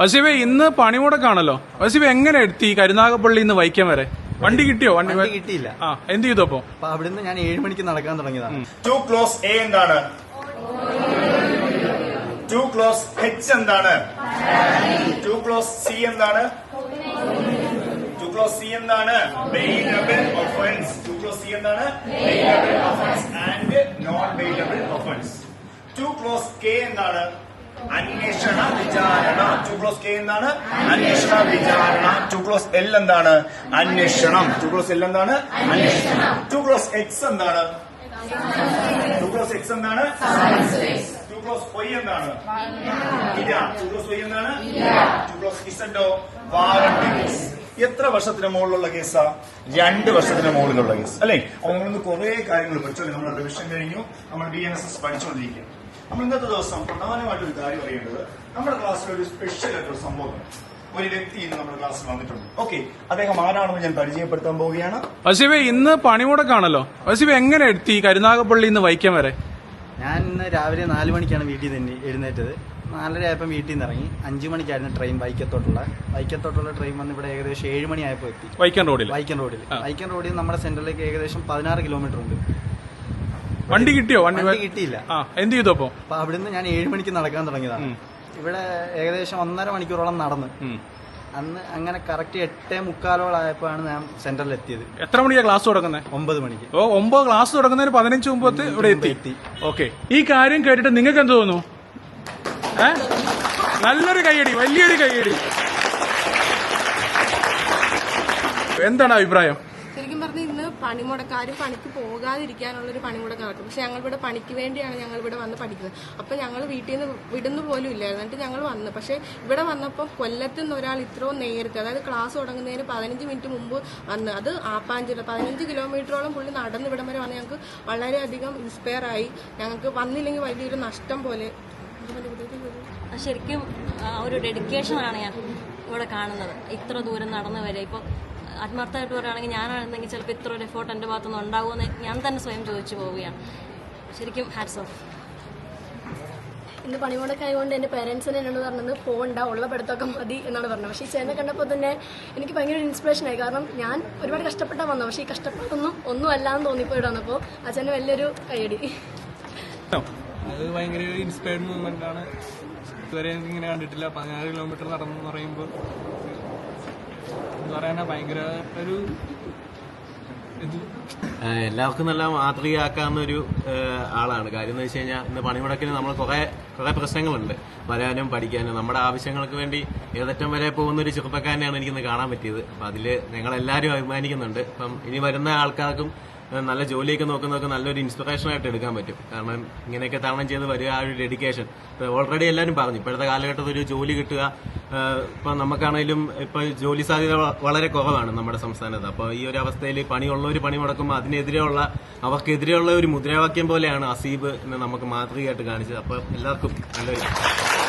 വസീബെ ഇന്ന് പണിമുടക്കാണല്ലോ. വസീബ് എങ്ങനെ എത്തി കരുനാഗപ്പള്ളി ഇന്ന് വൈക്കം വരെ? വണ്ടി കിട്ടിയോ? വണ്ടി വണ്ടി കിട്ടിയില്ല. ആ എന്ത് ചെയ്തു അപ്പൊ? അപ്പൊ അവിടുന്ന് ഞാൻ ഏഴ് മണിക്ക് നടക്കാൻ തുടങ്ങിയതാണ്. ടു ക്ലോസ് എ എന്താണ്? ടു ക്ലോസ് എച്ച് എന്താണ്? ടു ക്ലോസ് സി എന്താണ്? ടു ക്ലോസ് സി എന്താണ്? Bailable offence two clause C എന്താണ്? Bailable offence and non bailable offence two clause K എന്താണ്? അന്വേഷണ വിചാരണ ടു കെ എന്താണ്? അന്വേഷണ വിചാരണ ടു എൽ എന്താണ്? അന്വേഷണം. ടു എൽ എന്താണ്? അന്വേഷണം. ടു എക്സ് എന്താണ്? ടു എക്സ് എന്താണ്? ടു ക്ലോസ് വൈ എന്താണ്? ഇര ടു വൈ എന്താണ്? ടു ക്ലോസ് ഇസഡോ വാറണ്ട് കേസ്. എത്ര വർഷത്തിന് മുകളിലുള്ള കേസാ? രണ്ട് വർഷത്തിന് മുകളിലുള്ള കേസ്. അല്ലെ? അപ്പൊ നമ്മളിന്ന് കുറെ കാര്യങ്ങൾ പഠിച്ചു. നമ്മൾ റിവിഷൻ കഴിഞ്ഞു. നമ്മൾ ബി എൻ എസ് എസ് പഠിച്ചുകൊണ്ടിരിക്കുക. നമ്മൾ ഇന്നത്തെ ദിവസം പ്രധാനമായിട്ട് ഒരു കാര്യം അറിയേണ്ടത് നമ്മുടെ ക്ലാസ്സിൽ ഒരു സ്പെഷ്യൽ ആയിട്ടൊരു സംഭവം ഒരു വ്യക്തി ഇന്ന് നമ്മുടെ ക്ലാസ്സിൽ വന്നിട്ടുണ്ട്. ഓക്കെ അദ്ദേഹം ആരാണെന്ന് ഞാൻ പരിചയപ്പെടുത്താൻ പോവുകയാണ്. വസീബെ ഇന്ന് പണിമുടക്കാണല്ലോ. വസീബ് എങ്ങനെ എത്തി കരുനാഗപ്പള്ളി ഇന്ന് വൈക്കം വരെ? ഞാൻ ഇന്ന് രാവിലെ നാല് മണിക്കാണ് വീട്ടിൽ നിന്ന് എഴുന്നേറ്റത്. നാലര ആയപ്പോൾ വീട്ടിൽ നിന്ന് ഇറങ്ങി. അഞ്ചു മണിക്കായിരുന്നു ട്രെയിൻ വൈക്കത്തോട്ടുള്ള. വൈക്കത്തോട്ടുള്ള ട്രെയിൻ വന്ന് ഇവിടെ ഏകദേശം ഏഴ് മണിയായപ്പോൾ എത്തി. വൈക്കൻ റോഡിൽ വൈക്കൻ റോഡിൽ വൈക്കൻ വൈക്കം റോഡിൽ നമ്മുടെ സെന്ററിലേക്ക് ഏകദേശം പതിനാറ് കിലോമീറ്റർ ഉണ്ട്. വണ്ടി കിട്ടിയോ? വണ്ടി വണ്ടി കിട്ടിയില്ല. ആ എന്ത് ചെയ്തു അപ്പൊ? അപ്പൊ അവിടുന്ന് ഞാൻ ഏഴ് മണിക്ക് നടക്കാൻ തുടങ്ങിയതാണ്. ഇവിടെ ഏകദേശം ഒന്നര മണിക്കൂറോളം നടന്ന്. അന്ന് അങ്ങനെ കറക്റ്റ് എട്ടേ മുക്കാലോളായപ്പോഴാണ് ഞാൻ സെന്ററിൽ എത്തിയത്. എത്ര മണിക്കാണ് ക്ലാസ് തുടങ്ങുന്നത്? ഒമ്പത് മണിക്ക്. ഓ ഒമ്പത് ക്ലാസ് തുടങ്ങുന്നതിന് പതിനഞ്ച് മുമ്പത്ത് ഇവിടെ എത്തി. എത്തി. ഓക്കെ. ഈ കാര്യം കേട്ടിട്ട് നിങ്ങൾക്ക് എന്ത് തോന്നുന്നു നല്ലൊരു കൈയടി വലിയൊരു കൈയടി എന്താണ് അഭിപ്രായം? ശരിക്കും പറഞ്ഞാൽ ഇന്ന് പണിമുടക്കാരും പണിക്ക് പോകാതിരിക്കാനുള്ള ഒരു പണിമുടക്ക് നടക്കും. പക്ഷെ ഞങ്ങൾ ഇവിടെ പണിക്ക് വേണ്ടിയാണ് ഞങ്ങൾ ഇവിടെ വന്ന് പഠിക്കുന്നത്. അപ്പൊ ഞങ്ങൾ വീട്ടിൽ നിന്ന് വിടുന്ന പോലും ഇല്ലായിരുന്നു. എന്നിട്ട് ഞങ്ങൾ വന്നു. പക്ഷെ ഇവിടെ വന്നപ്പോൾ കൊല്ലത്ത് നിന്ന് ഒരാൾ ഇത്രയും നേരത്തെ അതായത് ക്ലാസ് തുടങ്ങുന്നതിന് പതിനഞ്ച് മിനിറ്റ് മുമ്പ് വന്ന് അത് ആപ്പാഞ്ചിറ പതിനഞ്ച് കിലോമീറ്ററോളം പുള്ളി നടന്ന് ഇവിടം വരെ വന്ന് ഞങ്ങൾക്ക് വളരെയധികം ഇൻസ്പയർ ആയി. ഞങ്ങൾക്ക് വന്നില്ലെങ്കിൽ വലിയൊരു നഷ്ടം പോലെ. ശരിക്കും ഒരു ഡെഡിക്കേഷനാണ് ഞാൻ ഇവിടെ കാണുന്നത്. ഇത്ര ദൂരം നടന്നു വരെ ഇപ്പോൾ ആത്മാർത്ഥമായിട്ട് പറയുകയാണെങ്കിൽ ഞാനാണെന്നെങ്കിൽ ചിലപ്പോൾ ഇത്ര ഒരു എഫേർട്ട് എന്റെ ഭാഗത്തുനിന്ന് ഉണ്ടാകുമെന്ന് ഞാൻ തന്നെ സ്വയം ചോദിച്ചു പോവുകയാണ്. ശരിക്കും ഹാറ്റ്സ് ഓഫ് ഇന്ന് പണിമുടക്കായതുകൊണ്ട് എന്റെ പേരൻസിന് എന്നോട് പറഞ്ഞത് പോകണ്ട ഉള്ള പഠിത്തമൊക്കെ മതി എന്നാണ് പറഞ്ഞത്. പക്ഷേ ഈ ചേനെ കണ്ടപ്പോൾ തന്നെ എനിക്ക് ഭയങ്കര ഇൻസ്പിറേഷൻ ആയി. കാരണം ഞാൻ ഒരുപാട് കഷ്ടപ്പെട്ടാൽ വന്നത്. പക്ഷേ ഈ കഷ്ടപ്പാടൊന്നും ഒന്നും അല്ലാന്ന് തോന്നിപ്പോ ഇവിടെ വന്നപ്പോൾ അച്ഛന്റെ വലിയൊരു കൈയടി അത് ഭയങ്കര ഒരു ഇൻസ്പയർഡ് മൂവ്മെന്റ് ആണ്. ഇതുവരെ എനിക്ക് ഇങ്ങനെ കണ്ടിട്ടില്ല. പതിനാറ് കിലോമീറ്റർ നടന്നു പറയുമ്പോൾ എല്ലാവർക്കും നല്ല മാതൃകയാക്കാവുന്ന ഒരു ആളാണ്. കാര്യം എന്ന് വെച്ച് കഴിഞ്ഞാൽ ഇന്ന് പണിമുടക്കിന് നമ്മൾ കുറെ കുറെ പ്രശ്നങ്ങളുണ്ട്. വരാനും പഠിക്കാനും. നമ്മുടെ ആവശ്യങ്ങൾക്ക് വേണ്ടി ഏതറ്റം വരെ പോകുന്ന ഒരു ചെറുപ്പക്കാരനെയാണ് എനിക്കിന്ന് കാണാൻ പറ്റിയത്. അപ്പൊ അതിൽ ഞങ്ങളെല്ലാവരും അഭിമാനിക്കുന്നുണ്ട്. അപ്പം ഇനി വരുന്ന ആൾക്കാർക്കും നല്ല ജോലിയൊക്കെ നോക്കുന്നതൊക്കെ നല്ലൊരു ഇൻസ്പിറേഷൻ ആയിട്ട് എടുക്കാൻ പറ്റും. കാരണം ഇങ്ങനെയൊക്കെ തരണം ചെയ്ത് വരിക ആ ഒരു ഡെഡിക്കേഷൻ ഓൾറെഡി എല്ലാവരും പറഞ്ഞു ഇപ്പോഴത്തെ കാലഘട്ടത്തിൽ ഒരു ജോലി കിട്ടുക ഇപ്പൊ നമുക്കാണെങ്കിലും ഇപ്പൊ ജോലി സാധ്യത വളരെ കുറവാണ് നമ്മുടെ സംസ്ഥാനത്ത്. അപ്പോൾ ഈ ഒരു അവസ്ഥയിൽ പണിയുള്ളവർ പണി മുടക്കുമ്പോൾ അതിനെതിരെയുള്ള അവർക്കെതിരെയുള്ള ഒരു മുദ്രാവാക്യം പോലെയാണ് അസീബ് എന്ന് നമുക്ക് മാതൃകയായിട്ട് കാണിച്ചത്. അപ്പോൾ എല്ലാവർക്കും നല്ലൊരു